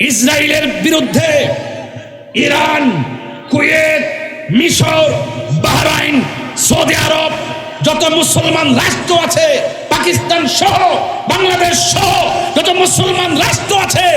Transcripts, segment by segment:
ইসরায়েলের বিরুদ্ধে Iran, Kuwait, মিশর, বাহরাইন, সৌদি আরব, যত মুসলমান রাষ্ট্র আছে, পাকিস্তান সহ, বাংলাদেশ সহ, যত মুসলমান রাষ্ট্র আছে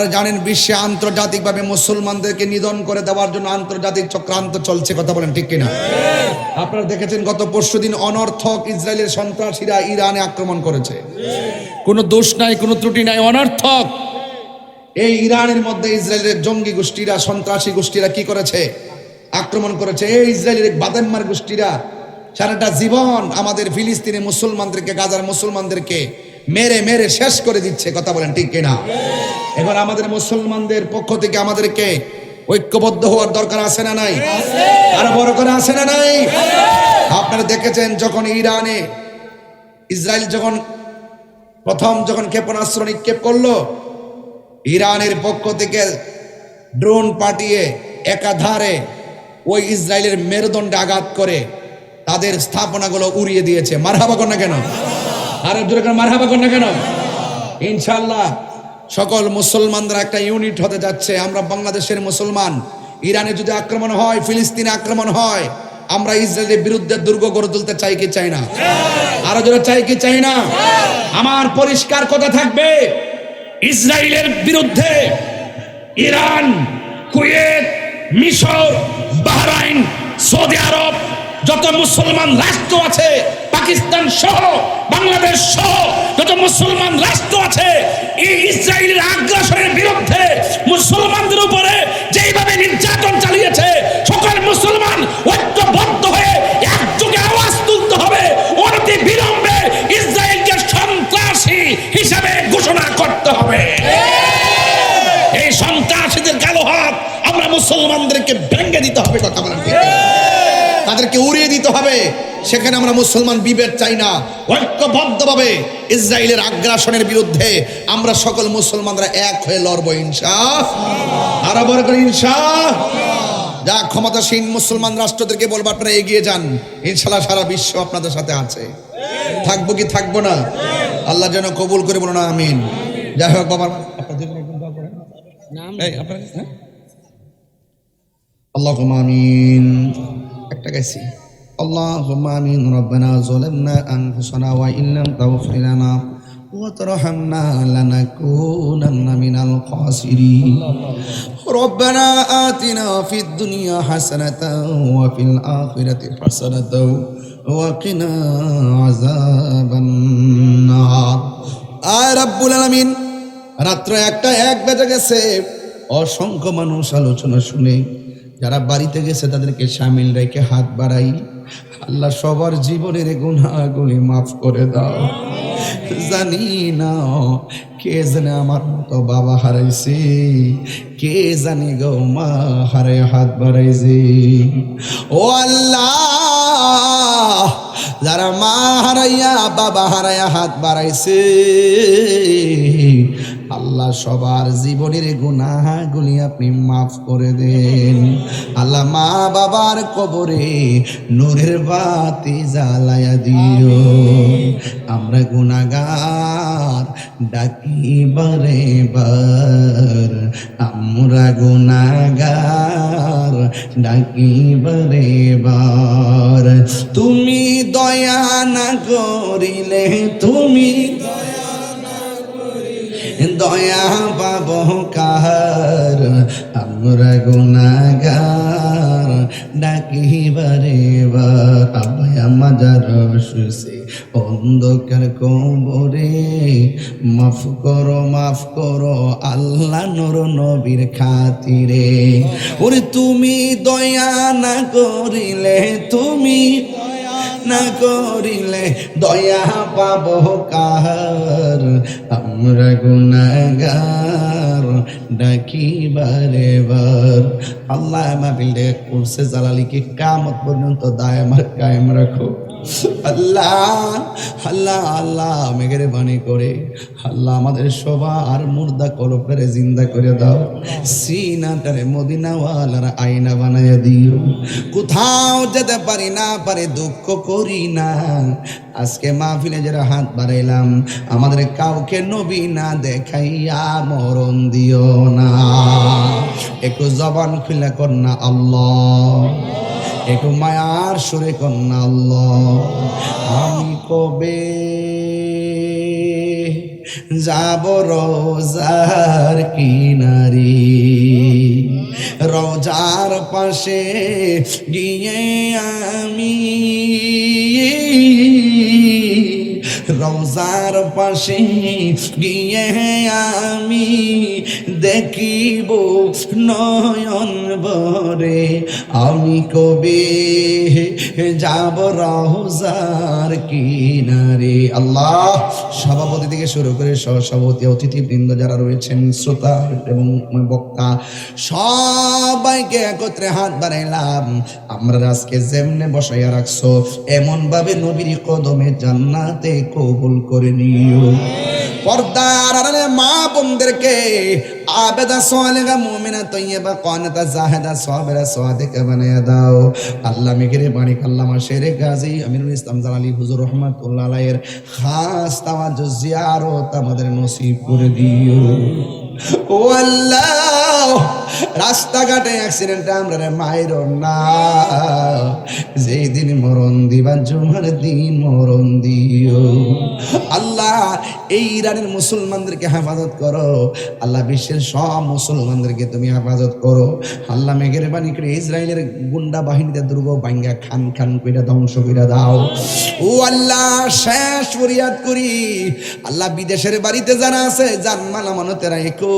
আপনারা জানেন, বিশ্বে আন্তর্জাতিকভাবে মুসলমানদেরকে নিধন করে দেওয়ার জন্য আন্তর্জাতিক চক্রান্ত চলছে, কথা বলেন ঠিক কিনা? আপনারা দেখেছেন, গত পরশুদিন অনর্থক ইসরায়েলের সন্ত্রাসীরা ইরানে আক্রমণ করেছে। কোনো দোষ নাই, কোনো ত্রুটি নাই, অনর্থক! এই ইরানের মধ্যে ইসরায়েলের জঙ্গি গোষ্ঠীরা, সন্ত্রাসী গোষ্ঠীরা কি করেছে? আক্রমণ করেছে। এই ইসরায়েলের বাদেম্মার গোষ্ঠীরা, সারাটা জীবন আমাদের ফিলিস্তিনি মুসলমানদেরকে, গাজার মুসলমানদেরকে মেরে মেরে শেষ করে দিচ্ছে কথা বলেন ঠিক কিনা? এবার আমাদের মুসলমানদের পক্ষ থেকে আমাদেরকে ঐক্যবদ্ধ হওয়ার দরকার আছে না নাই? আরও বড় করে আছে না নাই? আপনারা দেখেছেন যখন ইরানে ইসরায়েল যখন প্রথম যখন ক্ষেপণাস্ত্র নিক্ষেপ করল ইরানের পক্ষ থেকে ড্রোন পাঠিয়ে একাধারে ওই ইসরায়েলের মেরুদণ্ডে আঘাত করে তাদের স্থাপনাগুলো উড়িয়ে দিয়েছে। মারহাবা না কেন? আর না কেন? ইনশাল্লাহ সকল মুসলমানরা একটা ইউনিট হতে যাচ্ছে। আমরা বাংলাদেশের মুসলমান। ইরানে যদি আক্রমণ হয়, ফিলিস্তিনে আক্রমণ হয়, আমরা ইসরায়েলের বিরুদ্ধে দুর্গ গড়ে তুলতে চাই কি চাই না? আরও জোরে চাই কি চাই না? আমার পরিষ্কার কথা থাকবে, ইসরায়েলের বিরুদ্ধে ইরান, কুয়েত, মিশর, বাহরাইন, সৌদি আরব, যত মুসলমান রাষ্ট্র আছে পাকিস্তান সহ, বাংলাদেশ সহ যত মুসলমান রাষ্ট্র আছে, এই ইসরায়েলের আগ্রাসনের বিরুদ্ধে মুসলমানদের উপরে যেইভাবে নির্যাতন চালিয়েছে, সকল মুসলমান ঐক্যবদ্ধ হয়ে একযোগে আওয়াজ তুলতে হবে। অনতি বিলম্বে ইসরায়েলকে সন্ত্রাসী হিসাবে ঘোষণা করতে হবে। এই সন্ত্রাসীদের কালো হাত আমরা মুসলমানদেরকে ভেঙে দিতে হবে, কথা বলেন তাদেরকে উড়িয়ে দিতে হবে। সেখানে আমরা মুসলমান বিভেদ চাই না। ঐক্যবদ্ধভাবে ইসরায়েলের আগ্রাসনের বিরুদ্ধে আমরা সকল মুসলমানরা এক হয়ে লড়ব ইনশা আর বড় করে যা ক্ষমতাসীন মুসলমান রাষ্ট্রদেরকে বলব আপনারা এগিয়ে যান। ইনশাল্লাহ সারা বিশ্ব আপনাদের সাথে আছে। থাকব কি থাকব না? আল্লাহ যেন কবুল করে বলো না আমিন। যাই হোক বাবা হ্যাঁ? আল্লাহ আমিন। একটা গেছি اللهم آمين ربنا ظلمنا أنفسنا وإن لم تغفر لنا وترحمنا لنكونن من الخاسرين ربنا آتنا في الدنيا حسنة وفي الآخرة حسنة وقنا عذاب النار আয় রাব্বুল আলামিন রাত্র একটা এক বেজে গেছে অসংখ্য মানুষ আলোচনা শুনে যারা বাড়িতে গেছে তাদেরকে সামিল রেখে হাত বাড়াই। আল্লাহ সবার জীবনের গুণাগুলি মাফ করে দাও। জানি না কে জানে আমার মতো বাবা হারাইছে, কে জানে গো মা হারাই হাত বাড়াইছে। ও আল্লাহ, যারা মা হারাইয়া বাবা হারাইয়া হাত বাড়াইছে আল্লাহ সবার জীবনের গুনাহগুলি আপনি মাফ করে দেন। আল্লাহ মা বাবার কবরে নূরের বাতি জ্বালায়া দিও। আমরা গুনাগার ডাকি বারে বার। আমরা গুনাগার ডাকি বারে বার। তুমি দয়া না করিলে, তুমি দয়া পাব কাহার? আমরা গুনাগার ডাকিবারে বার আব্বাই আমাজার শুষে অন্ধকার কবরে। মাফ করো মাফ করো, আল্লাহ নর নবীর খাতিরে। ওরে তুমি দয়া না করিলে তুমি না করিলে দয়া পাব কাহার আমরা গুনাগার ডাকি বারে আল্লাহ মাহফিল করছে জালালিকে কামত পর্যন্ত দায় আমার কায়েম রাখো আল্লাহ আল্লাহ আল্লাহ মেঘের বাণী করে। আল্লাহ, আমাদের সবার মুর্দা কলপের জিন্দা করে দাও। সিনাটারে মদিনাওয়ালার আয়না বানায় দিও। কোথাও যেতে পারি না, পারে দুঃখ করি না। আজকে মাহফিলে যারা হাত বাড়াইলাম, আমাদের কাউকে নবী না দেখাইয়া মরণ দিও না। একটু জবান খুলে কর না আল্লাহ। একটু মায়ার সুরে কন্যা আমি কবে যাব রোজার কিনারি? রোজার পাশে গিয়ে আমি রোজার পাশে গিয়ে আমি দেখিব নয়ন বরে আমি কবে যাব রোজার কিনারে? আল্লাহ সভাপতি থেকে শুরু করে সহসভাপতি, অতিথিবৃন্দ যারা রয়েছেন, শ্রোতা এবং বক্তা, সবাইকে একত্রে হাত বাড়াইলাম। আমরা আজকে যেমনে বসাইয়া রাখছো এমন ভাবে নবীর কদমে জান্নাতে কবুল করে নিও। পর্দার আড়ালে মা বোনদেরকে আবেদা, সোয়ালেগা, মুমিনা, তৈয়বা, কনতা, জাহেদা সাবিরা সাদিকা বানায়া দাও। আল্লাহ মেঘেরে বাণী কাল্লামা শেরে গাজী আমিরুল ইসলাম জালালি হুজুর রহমাতুল্লাহ আলাইহির খাস তাওয়াজ জিয়ারত আমাদের নসিব করে দিও। রাস্তাঘাটে অ্যাক্সিডেন্ট আমরা মায়ের না। যেই দিন দিবা জুমার দিন মরণ দিও। আল্লাহ, এই ইরানের মুসলমানদেরকে হেফাজত করো। আল্লাহ বিশ্বের সব মুসলমানদেরকে তুমি হেফাজত করো। আল্লাহ মেঘের বাণী করে ইসরায়েলের গুন্ডা বাহিনীতে দুর্গ বাঙ্গা খান খান কইরা ধ্বংস কইরা দাও। ও আল্লাহ, শেষ ফরিয়াদ করি। আল্লাহ বিদেশের বাড়িতে যারা আছে জানমাল আমানতেরা একো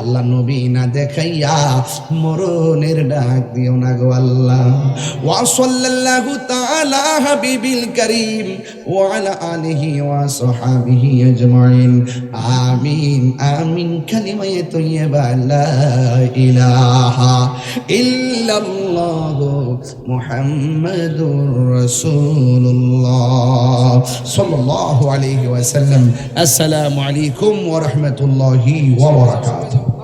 আল্লাহ নবী না দেখাইয়া মরণের ডাক দিও না গো আল্লাহ। ওয়া সাল্লাল্লাহু তাআলা হাবিবিল করিম। ওয়া আলা آله وصحابه أجمعين. آمين. آمين. كلمة طيبة. لا إله إلا الله محمد رسول الله. صلى الله عليه وسلم. السلام عليكم ورحمة الله وبركاته.